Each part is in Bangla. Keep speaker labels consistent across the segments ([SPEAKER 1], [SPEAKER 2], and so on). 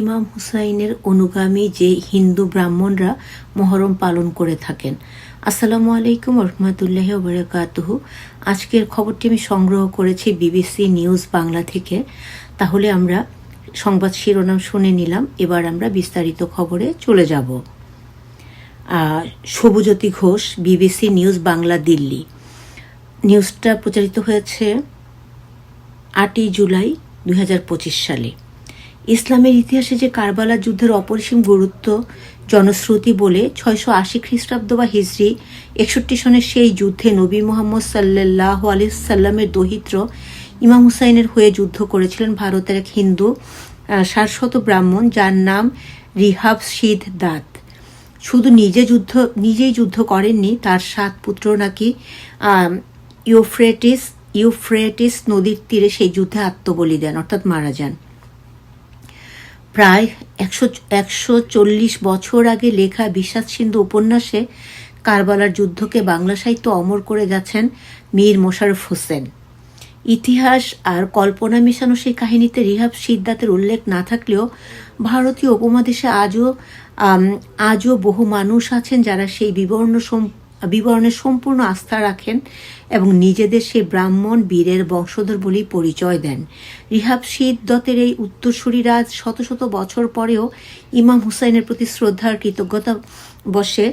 [SPEAKER 1] ইমাম হুসাইনের অনুগামী যে হিন্দু ব্রাহ্মণরা মহরম পালন করে থাকেন। আসসালামু আলাইকুম রহমতুল্লাহ বরকাতহ আজকের খবরটি আমি সংগ্রহ করেছি বিবিসি নিউজ বাংলা থেকে। তাহলে আমরা সংবাদ শিরোনাম শুনে নিলাম, এবার আমরা বিস্তারিত খবরে চলে যাব। Subhajyoti Ghosh, BBC news Bangla Delhi. নিউজটা প্রচারিত হয়েছে আটই জুলাই দু হাজার পঁচিশ সালে। ইসলামের ইতিহাসে যে কারবালা যুদ্ধের অপরিসীম গুরুত্ব, জনশ্রুতি বলে ছয়শো আশি খ্রিস্টাব্দ বা হিজড়ি একষট্টি সনের সেই যুদ্ধে নবী মোহাম্মদ সাল্লাহ আলি সাল্লামের দহিত্র ইমাম হুসাইনের হয়ে যুদ্ধ করেছিলেন ভারতের এক হিন্দু শাশ্বত ব্রাহ্মণ যার নাম রিহাব সিদ দাত। শুধু নিজে যুদ্ধ, নিজেই যুদ্ধ করেননি, তার সাত পুত্র নাকি ইউফ্রেটিস ইউফ্রেটিস নদীর তীরে সেই যুদ্ধে আত্মবলি দেন, অর্থাৎ মারা যান। প্রায় একশো একশো চল্লিশ বছর আগে লেখা বিশ্বাস সিন্ধু উপন্যাসে কারবালার যুদ্ধকে বাংলা সাহিত্য অমর করে গেছেন মীর মোশাররফ হোসেন। ইতিহাস আর কল্পনা মেশানো সেই কাহিনীতে রিহাব সিদ্ধাতের উল্লেখ না থাকলেও ভারতীয় উপমহাদেশে আজও আজও বহু মানুষ আছেন যারা সেই বিবর্ণ বিবরণে সম্পূর্ণ আস্থা রাখেন এবং নিজেদের সেই ব্রাহ্মণ, বীরের বংশধর বলেই পরিচয় দেন। রিহাব সিদ্দতের এই উত্তরসূরিরা শত শত বছর পরেও ইমাম হুসাইনের প্রতি শ্রদ্ধার কৃতজ্ঞতা বসে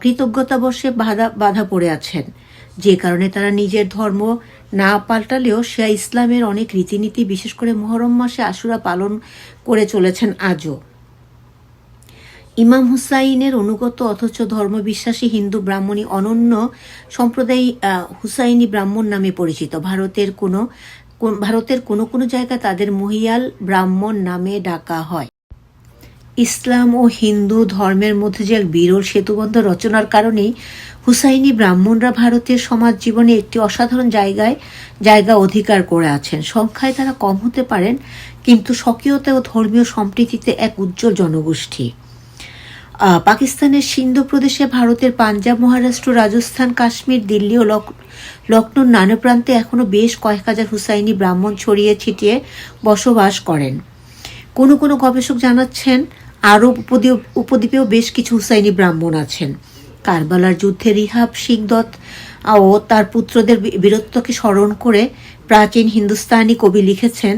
[SPEAKER 1] কৃতজ্ঞতা বসে বাধা বাধা পড়ে আছেন। যে কারণে তারা নিজের ধর্ম না পাল্টালেও সে ইসলামের অনেক রীতিনীতি, বিশেষ করে মহরম মাসে আশুরা পালন করে চলেছেন আজও। ইমাম হুসাইনের অনুগত অথচ ধর্মবিশ্বাসী হিন্দু ব্রাহ্মণী অনন্য সম্প্রদায় হুসাইনি ব্রাহ্মণ নামে পরিচিত। ভারতের কোনো ভারতের কোনো কোনো জায়গায় তাদের মহিয়াল ব্রাহ্মণ নামে ডাকা হয়। ইসলাম ও হিন্দু ধর্মের মধ্যে যে এক বিরল সেতুবন্ধ রচনার কারণেই হুসাইনি ব্রাহ্মণরা ভারতের সমাজ জীবনে একটি অসাধারণ জায়গায়, জায়গা অধিকার করে আছেন। সংখ্যায় তারা কম হতে পারেন, কিন্তু স্বকীয়তা ও ধর্মীয় সম্প্রীতিতে এক উজ্জ্বল জনগোষ্ঠী। পাকিস্তানের সিন্ধু প্রদেশে ভারতের পাঞ্জাব, মহারাষ্ট্র, রাজস্থান, কাশ্মীর, দিল্লি ও লখনৌর নানা প্রান্তে এখনও বেশ কয়েক হাজার হুসাইনি ব্রাহ্মণ ছড়িয়ে ছিটিয়ে বসবাস করেন। কোনো কোনো গবেষক জানাচ্ছেন আরব উপদ্বীপ উপদ্বীপেও বেশ কিছু হুসাইনি ব্রাহ্মণ আছেন। কারবালার যুদ্ধে রিহাব, সিংদত ও তার পুত্রদের বীরত্বকে স্মরণ করে প্রাচীন হিন্দুস্তানি কবি লিখেছেন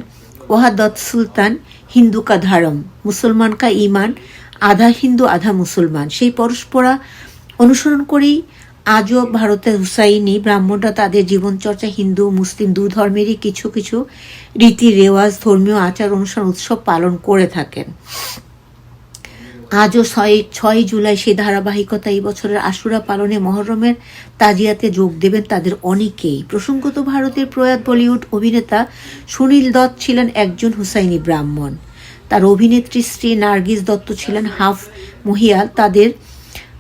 [SPEAKER 1] ওহাদত সুলতান হিন্দু কা ধর্ম মুসলমান কা ইমান আধা হিন্দু, আধা মুসলমান। সেই পরস্পরা অনুসরণ করেই আজও ভারতের হুসাইনি, ব্রাহ্মণরা তাদের জীবনচর্চা হিন্দু, মুসলিম দু ধর্মেরই কিছু কিছু রীতি, রেওয়াজ, ধর্মীয় আচার, অনুষ্ঠান, উৎসব পালন করে থাকেন। আজও ছয় ছয় জুলাই সেই ধারাবাহিকতা এই বছরের আশুরা পালনে মহরমের তাজিয়াতে যোগ দেবেন তাদের অনেকেই। প্রসঙ্গত ভারতের প্রয়াত বলিউড অভিনেতা সুনীল দত্ত ছিলেন একজন হুসাইনি ব্রাহ্মণ। তার অভিনেত্রী স্ত্রী নার্গিস দত্ত ছিলেন হাফ মহিয়াল। তাদের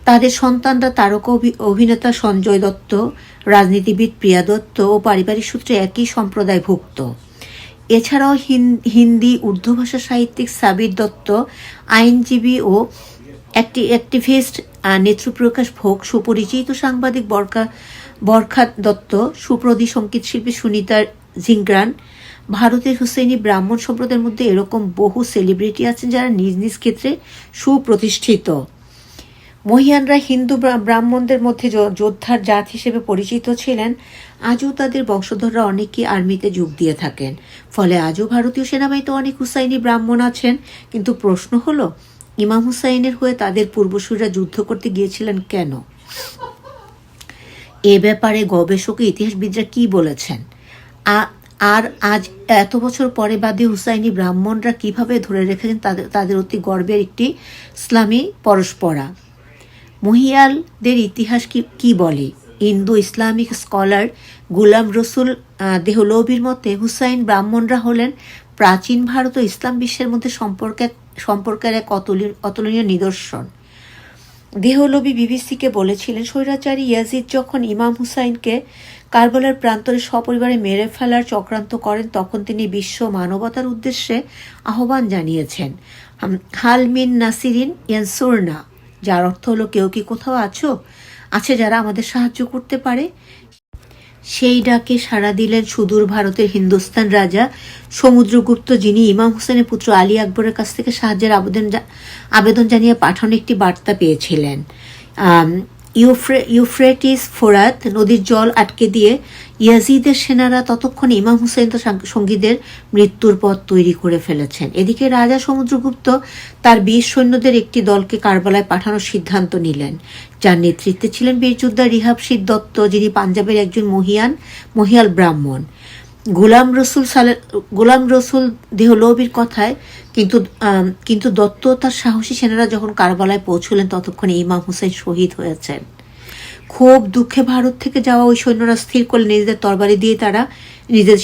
[SPEAKER 1] তাদের সন্তানরা তারকা অভিনেতা সঞ্জয় দত্ত রাজনীতিবিদ প্রিয়া দত্ত ও পারিবারিক সূত্রে একই সম্প্রদায়ভুক্ত। এছাড়াও হিন্দি উর্দু ভাষা সাহিত্যিক সাবির দত্ত আইনজীবী ও একটি অ্যাক্টিভিস্ট আহ, নেত্রপ্রকাশ ভোগ সুপরিচিত সাংবাদিক বরকা বরখা দত্ত সুপ্রদী সংগীত শিল্পী সুনিতা জিংগ্রান ভারতের হুসেনি ব্রাহ্মণ সম্প্রদায়ের মধ্যে এরকম বহু সেলিব্রিটি আছেন যারা নিজ নিজ ক্ষেত্রে সুপ্রতিষ্ঠিত। মহিয়ানরা হিন্দু ব্রাহ্মণদের মধ্যে যোদ্ধার জাত হিসেবে পরিচিত ছিলেন। আজও তাদের বংশধররা অনেকেই আর্মিতে যোগ দিয়ে থাকেন। ফলে আজও ভারতীয় সেনাবাহিনীতে অনেক হুসাইনি ব্রাহ্মণ আছেন। কিন্তু প্রশ্ন হলো, ইমাম হুসাইনের হয়ে তাদের পূর্বসূররা যুদ্ধ করতে গিয়েছিলেন কেন? এ ব্যাপারে গবেষক ইতিহাসবিদরা কি বলেছেন? আ- আর আজ এত বছর পরে বাদে হুসাইনি ব্রাহ্মণরা কীভাবে ধরে রেখেছেন তাদের তাদের অতি গর্বের একটি ইসলামী পরস্পরা। মহিয়ালদের ইতিহাস কি কি বলে? ইন্দো ইসলামিক স্কলার গুলাম রসুল দেহলৌবির মতে হুসাইন ব্রাহ্মণরা হলেন প্রাচীন ভারত ও ইসলাম বিশ্বের মধ্যে সম্পর্কে সম্পর্কের এক অতুলনীয় নিদর্শন। দেহলবি বিবিসিকে বলেছিলেন, স্বৈরাচারী ইয়াজিদ যখন ইমাম হুসাইনকে কারবালার প্রান্তরে সপরিবারে মেরে ফেলার চক্রান্ত করেন তখন তিনি বিশ্ব মানবতার উদ্দেশ্যে আহ্বান জানিয়েছেন। হালমিন নাসিরিন ইয়ানসুরনা, যার অর্থ হলো, কেউ কি কোথাও আছো? আছে যারা আমাদের সাহায্য করতে পারে? সেই ডাকে সাড়া দিলেন সুদূর ভারতের হিন্দুস্তান রাজা সমুদ্রগুপ্ত, যিনি ইমাম হোসেনের পুত্র আলী আকবরের কাছ থেকে সাহায্যের আবেদন আবেদন জানিয়ে পাঠানো একটি বার্তা পেয়েছিলেন। ইউফ্রে, ইউফ্রেটিস ফোরাত নদীর জল আটকে দিয়ে ইয়াজিদের সেনারা ততক্ষণে ইমাম হুসেন তো সঙ্গীদের মৃত্যুর পথ তৈরি করে ফেলেছেন। এদিকে রাজা সমুদ্রগুপ্ত তার বীর সৈন্যদের একটি দলকে কারবালায় পাঠানোর সিদ্ধান্ত নিলেন। যার নেতৃত্বে ছিলেন বীরযোদ্ধা রিহাব সিদ দত্ত, যিনি পাঞ্জাবের একজন মহিয়ান, মহিয়াল ব্রাহ্মণ। গোলাম রসুল সালে গোলাম রসুল দেহলবির কথায়, কিন্তু কিন্তু দত্ত তার সাহসী সেনারা যখন কারবালায় পৌঁছলেন, ততক্ষণে ইমাম হুসেন শহীদ হয়েছেন। খুব দুঃখে ভারত থেকে যাওয়া ওই সৈন্যরা স্থির করলে নিজেদের তরবারি দিয়ে তারা নিজেদের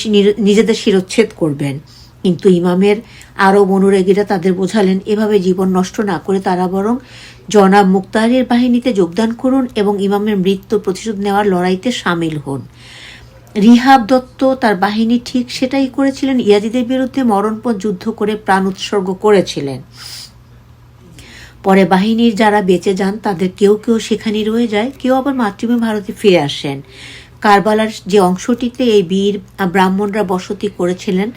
[SPEAKER 1] নিজেদের শিরচ্ছেদ করবেন। কিন্তু ইমামের আরও অনুরাগীরা তাদের বোঝালেন, এভাবে জীবন নষ্ট না করে তারা বরং জনাব মুক্তারের বাহিনীতে যোগদান করুন এবং ইমামের মৃত্যু প্রতিশোধ নেওয়ার লড়াইতে সামিল হন। রিহাব দত্ত তার বাহিনী ঠিক সেটাই করেছিলেন। ইয়াজিদের বিরুদ্ধে মরণপণ যুদ্ধ করে প্রাণ উৎসর্গ করেছিলেন। পরে বাহিনীর যারা বেঁচে যান, তাদের কেউ কেউ সেখানে রয়ে যায়, কেউ আবার মাতৃভূমি ভারতে ফিরে আসেন। কারবালার যে অংশটিতে এই বীর ব্রাহ্মণরা বসতি করেছিলেন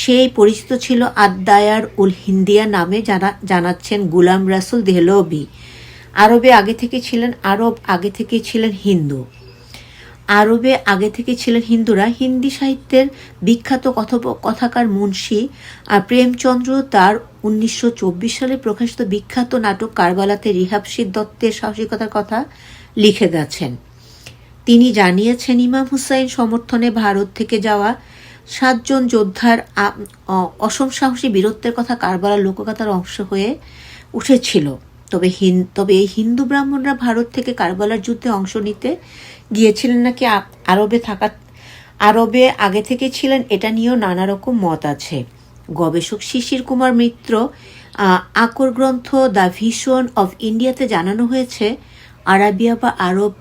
[SPEAKER 1] সেই পরিচিত ছিল আদায়ার উল হিন্দিয়া নামে জানা জানাচ্ছেন গুলাম রাসুল দেহলবি আরবে আগে থেকে ছিলেন, আরব আগে থেকে ছিলেন হিন্দু। আরবে আগে থেকে ছিলেন হিন্দুরা। হিন্দি সাহিত্যের বিখ্যাত কথোপ, কথাকার মুন্সী আর প্রেমচন্দ্র তার উনিশশো চব্বিশ সালে প্রকাশিত বিখ্যাত নাটক কারবালাতে রিহাব সিদ দত্তের সাহসিকতার কথা লিখে গেছেন। তিনি জানিয়েছেন, ইমাম হুসাইন সমর্থনে ভারত থেকে যাওয়া সাতজন যোদ্ধার অসম সাহসী বীরত্বের কথা কারবালার লোকগাথার অংশ হয়ে উঠেছিল। তবে হিন, তবে এই হিন্দু ব্রাহ্মণরা ভারত থেকে কারবালার যুদ্ধে অংশ নিতে গিয়েছিলেন নাকি আরবে থাকা, আরবে আগে থেকে ছিলেন এটা নিয়েও নানা রকম মত আছে। গবেষক শিশির কুমার মিত্র আকর গ্রন্থ দ্য ভিশন অফ ইন্ডিয়াতে জানানো হয়েছে, আরাবিয়া বা আরব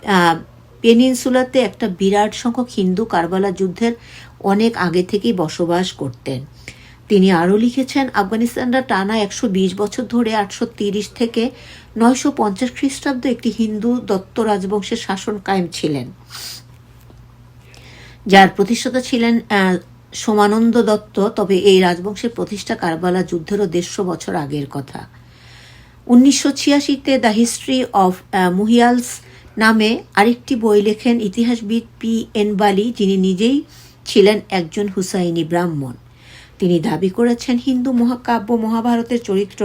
[SPEAKER 1] পেনিনসুলাতে একটা বিরাট সংখ্যক হিন্দু কারবালা যুদ্ধের অনেক আগে থেকেই বসবাস করতেন। তিনি আরও লিখেছেন, আফগানিস্তানরা টানা একশো বিশ বছর ধরে আটশো তিরিশ থেকে নয়শো পঞ্চাশ খ্রিস্টাব্দ একটি হিন্দু দত্ত রাজবংশের শাসন কায়েম ছিলেন। যার প্রতিষ্ঠাতা ছিলেন সোমানন্দ দত্ত। তবে এই রাজবংশের প্রতিষ্ঠা কারবালা যুদ্ধেরও দেড়শো বছর আগের কথা। উনিশশো ছিয়াশিতে দ্য হিস্ট্রি অফ মুহিয়ালস নামে আরেকটি বই লেখেন ইতিহাসবিদ পি এন বালি, যিনি নিজেই ছিলেন একজন হুসাইনি ব্রাহ্মণ। তিনি দাবি করেছেন হিন্দু মহাকাব্য মহাভারতের চরিত্র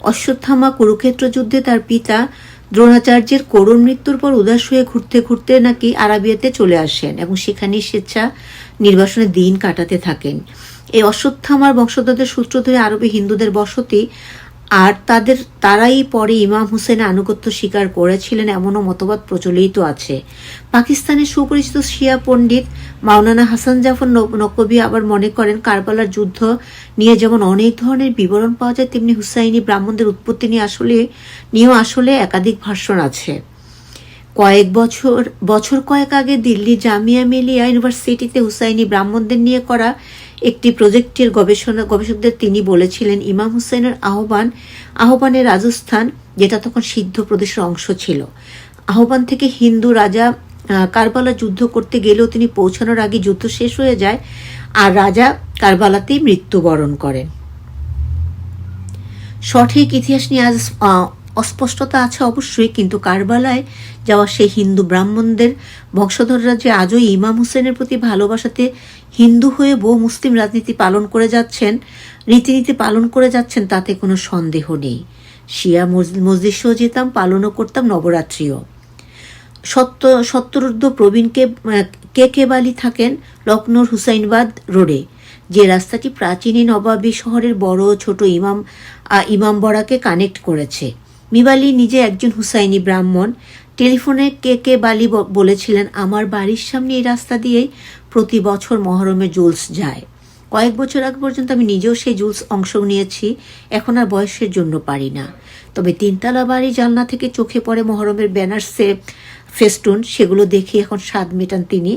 [SPEAKER 1] অশ্বত্থামা কুরুক্ষেত্র যুদ্ধে তার পিতা দ্রোণাচার্যের করুণ মৃত্যুর পর উদাস হয়ে ঘুরতে ঘুরতে নাকি আরাবিয়াতে চলে আসেন এবং সেখানেই স্বেচ্ছা নির্বাসনের দিন কাটাতে থাকেন। এই অশ্বত্থামার বংশধরদের সূত্র ধরে আরবি হিন্দুদের বসতি আর তাদের, তারাই পরে ইমাম হুসেনের আনুগত্য স্বীকার করেছিলেন এমনও মতবাদ প্রচলিত আছে। পাকিস্তানের সুপরিচিত শিয়া পণ্ডিত মাওলানা হাসান জাফর নক- নকবি আবার মনে করেন, কারবালার যুদ্ধ নিয়ে যেমন অনেক ধরনের বিবরণ পাওয়া যায়, তেমনি হুসাইনি ব্রাহ্মণদের উৎপত্তি নিয়ে আসলে, নিয়েও আসলে একাধিক ভাষণ আছে। কয়েক বছর বছর কয়েক আগে দিল্লি জামিয়া মিলিয়া ইউনিভার্সিটিতে হুসাইনি ব্রাহ্মণদের নিয়ে করা একটি প্রজেক্টের গবেষণা গবেষকদের তিনি বলেছিলেন, ইমাম হুসেনের আহ্বান আহ্বানের রাজস্থান, যেটা তখন সিদ্ধ প্রদেশের অংশ ছিল। আহ্বান থেকে হিন্দু রাজা কারবালা যুদ্ধ করতে গেলেও তিনি পৌঁছানোর আগে যুদ্ধ শেষ হয়ে যায় আর রাজা কারবালাতেই মৃত্যুবরণ করেন। সঠিক ইতিহাস নিয়ে আজ অস্পষ্টতা আছে অবশ্যই কিন্তু কারবালায় যাওয়া সেই হিন্দু ব্রাহ্মণদের বংশধররা যে আজও ইমাম হোসেনের প্রতি ভালোবাসাতে হিন্দু হয়ে বহু মুসলিম রাজনীতি পালন করে যাচ্ছেন রীতিনীতি পালন করে যাচ্ছেন তাতে কোনো সন্দেহ নেই। শিয়া মসজিদেও যেতাম পালনও করতাম নবরাত্রিও। সত্য সত্তরুদ্ধ প্রবীণকে কে কে বালি থাকেন লখনৌর হুসাইনবাদ রোডে। যে রাস্তাটি প্রাচীন নবাবী শহরের বড় ছোট ইমাম আহ, ইমামবড়াকে কানেক্ট করেছে। মিবালি নিজে একজন হুসাইনি ব্রাহ্মণ। টেলিফোনে কে কে বালি বলেছিলেন, আমার বাড়ির সামনে এই রাস্তা দিয়েই প্রতি বছর মহরমে জুলস যায়। কয়েক বছর আগে পর্যন্ত আমি নিজেও সেই জুলস অংশ নিয়েছি, এখন আর বয়সের জন্য পারি না। তবে তিনতলা বাড়ি জানলা থেকে চোখে পড়ে মহরমের ব্যানার্সে ফেস্টুন, সেগুলো দেখে এখন স্বাদ মেটান তিনি।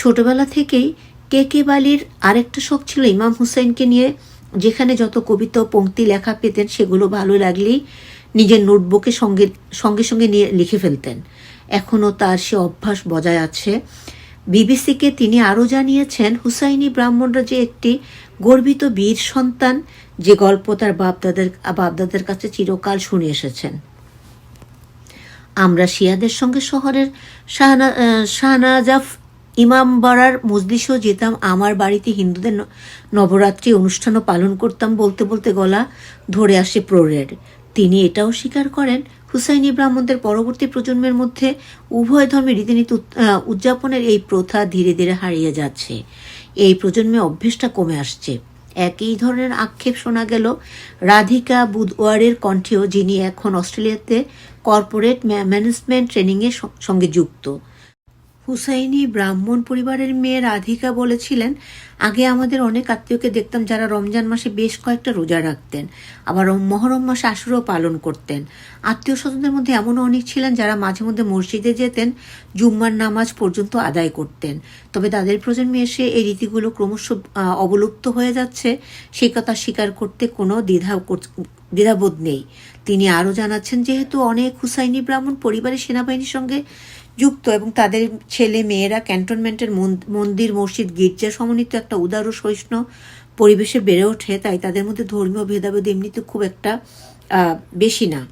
[SPEAKER 1] ছোটবেলা থেকেই কে কে বালির আরেকটা শখ ছিল ইমাম হুসাইনকে নিয়ে, যেখানে যত কবিতা ও পংক্তি লেখা পেতেন, সেগুলো ভালো লাগলেই নিজের নোটবুকে সঙ্গে সঙ্গে সঙ্গে নিয়ে লিখে ফেলতেন। এখনও তার সে অভ্যাস বজায় আছে। বিবিসিকে তিনি আরও জানিয়েছেন, হুসাইনি ব্রাহ্মণরা যে একটি গর্বিত বীর সন্তান, যে গল্প তার বাপদাদের বাপদাদের কাছে চিরকাল শুনে এসেছেন। আমরা শিয়াদের সঙ্গে শহরের শাহনা শাহনাজাফ ইমামবাড়ার মজলিসেও যেতাম। আমার বাড়িতে হিন্দুদের নবরাত্রি অনুষ্ঠানও পালন করতাম বলতে বলতে গলা ধরে আসে প্রোরের তিনি এটাও স্বীকার করেন, হুসাইনি ব্রাহ্মণদের পরবর্তী প্রজন্মের মধ্যে উভয় ধর্মের রীতিনীতি উদ- উদযাপনের এই প্রথা ধীরে ধীরে হারিয়ে যাচ্ছে। এই প্রজন্মে অভ্যেসটা কমে আসছে। একই ধরনের আক্ষেপ শোনা গেল রাধিকা বুধওয়ারের কণ্ঠেও, যিনি এখন অস্ট্রেলিয়াতে কর্পোরেট ম্যানেজমেন্ট ট্রেনিংয়ের সঙ্গে যুক্ত। হুসাইনি ব্রাহ্মণ পরিবারের মেয়ে রাধিকা বলেছিলেন, আগে আমাদের অনেক আত্মীয়কে দেখতাম যারা রমজান মাসে বেশ কয়েকটা রোজা রাখতেন, আবার মহরম মাসে আশুরও পালন করতেন। আত্মীয় স্বজনদের মধ্যে এমনও অনেক ছিলেন যারা মাঝে মধ্যে মসজিদে যেতেন, জুম্মার নামাজ পর্যন্ত আদায় করতেন। তবে তাদের প্রজন্মে এসে এই রীতিগুলো ক্রমশ অবলুপ্ত হয়ে যাচ্ছে। সেই কথা স্বীকার করতে কোনো দ্বিধা দ্বিধাবোধ নেই। তিনি আরও জানাচ্ছেন, যেহেতু অনেক হুসাইনি ব্রাহ্মণ পরিবারের সেনাবাহিনীর সঙ্গে যুক্ত এবং তাদের ছেলে মেয়েরা ক্যান্টনমেন্টের মন- মন্দির, মসজিদ, গির্জা সমন্বিত একটা উদার ও সহিষ্ণু পরিবেশে বেড়ে ওঠে, তাই তাদের মধ্যে ধর্মীয় ভেদাভেদ এমনিতে খুব একটা বেশি না।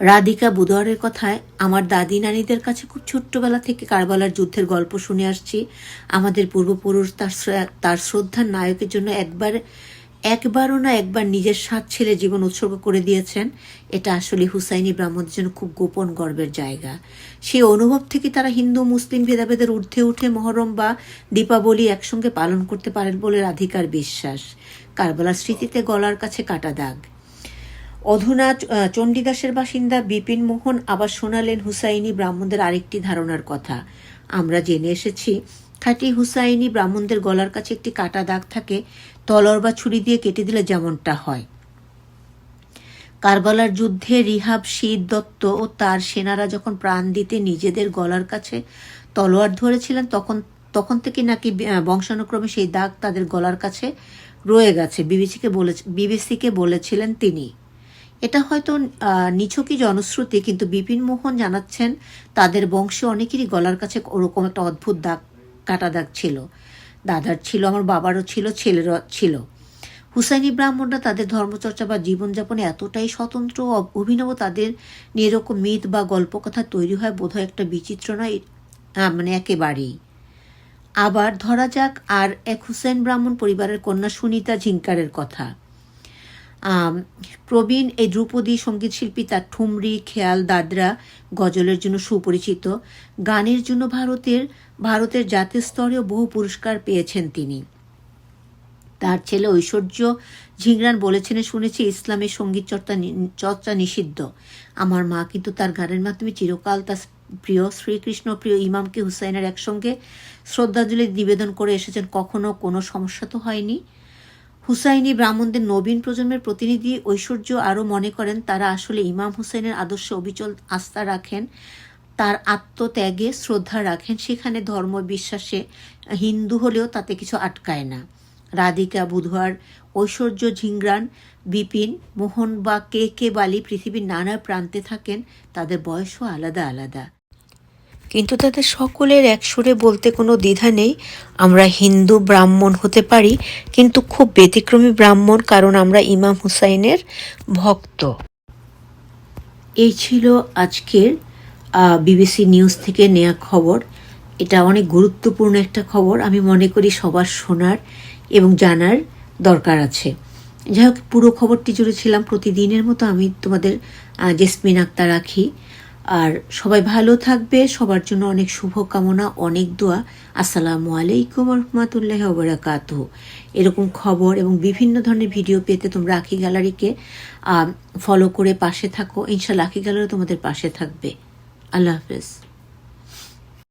[SPEAKER 1] রাধিকা বুধওয়ারের কথায়, আমার দাদি নানিদের কাছে খুব ছোট্টবেলা থেকে কারবালার যুদ্ধের গল্প শুনে আসছি। আমাদের পূর্বপুরুষ তার তার শ্রদ্ধার নায়কের জন্য একবার একবারও না একবার নিজের সাত ছেলে জীবন উৎসর্গ করে দিয়েছেন। এটা আসলে হুসাইনি ব্রাহ্মণদের জন্য খুব গোপন গর্বের জায়গা। সেই অনুভব থেকে তারা হিন্দু, মুসলিম ভেদাভেদের ঊর্ধ্বে উঠে মহরম বা দীপাবলি একসঙ্গে পালন করতে পারেন বলে রাধিকার বিশ্বাস। কারবালার স্মৃতিতে গলার কাছে কাটা দাগ। অধুনা চণ্ডীদাসের বাসিন্দা বিপিন মোহন আবার শোনালেন হুসাইনি ব্রাহ্মণদের আরেকটি ধারণার কথা। আমরা জেনে এসেছি, খাঁটি হুসাইনি ব্রাহ্মণদের গলার কাছে একটি কাটা দাগ থাকে তলর বা ছুরি দিয়ে কেটে দিলে যেমনটা হয়। কারবালার যুদ্ধে রিহাব, শীত, দত্ত ও তার সেনারা যখন প্রাণ দিতে নিজেদের গলার কাছে তলোয়ার ধরেছিলেন, তখন তখন থেকে নাকি বংশানুক্রমে সেই দাগ তাদের গলার কাছে রয়ে গেছে, বিবিসিকে বলে বিবিসিকে বলেছিলেন তিনি। এটা হয়তো নিছকই জনশ্রুতি, কিন্তু বিপিন মোহন জানাচ্ছেন, তাদের বংশে অনেকেরই গলার কাছে ওরকম একটা অদ্ভুত দাগ, কাটা দাগ ছিল। দাদার ছিল, আমার বাবারও ছিল, ছেলেরও ছিল। হুসাইনি ব্রাহ্মণরা তাদের ধর্মচর্চা বা জীবনযাপনে এতটাই স্বতন্ত্র অভিনব তাদের নিয়ে মিথ বা গল্পকথা তৈরি হয় বোধহয় একটা বিচিত্র নয় মানে একেবারেই। আবার ধরা যাক আর এক হুসেন ব্রাহ্মণ পরিবারের কন্যা সুনিতা ঝিঙ্কারের কথা। প্রবীণ এই ধ্রুপদী সঙ্গীতশিল্পী তার ঠুমরি, খেয়াল, দাদরা গজলের জন্য সুপরিচিত। গানের জন্য ভারতের ভারতের জাতীয় স্তরেও বহু পুরস্কার পেয়েছেন তিনি। তার ছেলে ঐশ্বর্য ঝিংরান বলেছেন, শুনেছি ইসলামের সংগীত চর্চা চর্চা নিষিদ্ধ। আমার মা কিন্তু তার গানের মাধ্যমে চিরকাল তার প্রিয় শ্রীকৃষ্ণ প্রিয় ইমামকে হুসাইনের একসঙ্গে শ্রদ্ধাঞ্জলি নিবেদন করে এসেছেন। কখনো কোনো সমস্যা তো হয়নি। হুসাইনি ব্রাহ্মণদের নবীন প্রজন্মের প্রতিনিধি ঐশ্বর্য আরও মনে করেন, তারা আসলে ইমাম হুসাইনের আদর্শে অবিচল আস্থা রাখেন, তার আত্মত্যাগে শ্রদ্ধা রাখেন। সেখানে ধর্ম বিশ্বাসে হিন্দু হলেও তাতে কিছু আটকায় না। রাধিকা, বুধবার, ঐশ্বর্য, ঝিংরান, বিপিন, মোহন বা কে কে বালি পৃথিবীর নানা প্রান্তে থাকেন, তাদের বয়সও আলাদা আলাদা। কিন্তু তাদের সকলের এক সুরে বলতে কোনো দ্বিধা নেই। আমরা হিন্দু ব্রাহ্মণ হতে পারি, কিন্তু খুব ব্যতিক্রমী ব্রাহ্মণ কারণ আমরা ইমাম হুসাইনের ভক্ত। এই ছিল আজকের বিবিসি নিউজ থেকে নেয়া খবর। এটা অনেক গুরুত্বপূর্ণ একটা খবর, আমি মনে করি সবার শোনার এবং জানার দরকার আছে। যাই হোক, পুরো খবরটি জুড়ে ছিলাম প্রতিদিনের মতো, আমি তোমাদের জেসমিন আক্তার রাখি। আর সবাই ভালো থাকবে, সবার জন্য অনেক শুভকামনা, অনেক দোয়া। আসসালামু আলাইকুম রহমতুল্লাহ ওবরাকাত এরকম খবর এবং বিভিন্ন ধরনের ভিডিও পেতে তোমরা আখি গ্যালারিকে ফলো করে পাশে থাকো। ইনশাল্লাহ আখি গ্যালারি তোমাদের পাশে থাকবে। আল্লাহ হাফেজ।